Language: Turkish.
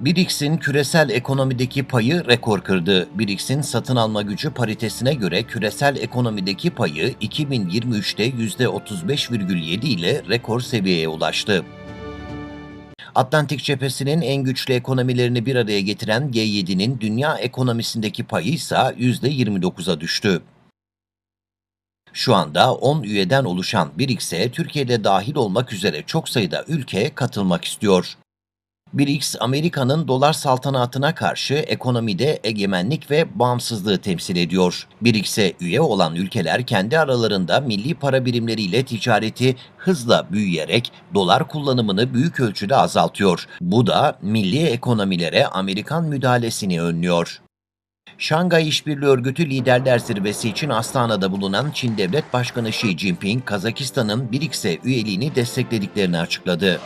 BRICS'in küresel ekonomideki payı rekor kırdı. BRICS'in satın alma gücü paritesine göre küresel ekonomideki payı 2023'te %35,7 ile rekor seviyeye ulaştı. Atlantik cephesinin en güçlü ekonomilerini bir araya getiren G7'nin dünya ekonomisindeki payı ise %29'a düştü. Şu anda 10 üyeden oluşan BRICS'e Türkiye'de dahil olmak üzere çok sayıda ülke katılmak istiyor. BRICS, Amerika'nın dolar saltanatına karşı ekonomide egemenlik ve bağımsızlığı temsil ediyor. BRICS'e üye olan ülkeler kendi aralarında milli para birimleriyle ticareti hızla büyüyerek dolar kullanımını büyük ölçüde azaltıyor. Bu da milli ekonomilere Amerikan müdahalesini önlüyor. Şangay İşbirliği Örgütü Liderler Zirvesi için Astana'da bulunan Çin Devlet Başkanı Xi Jinping, Kazakistan'ın BRICS'e üyeliğini desteklediklerini açıkladı.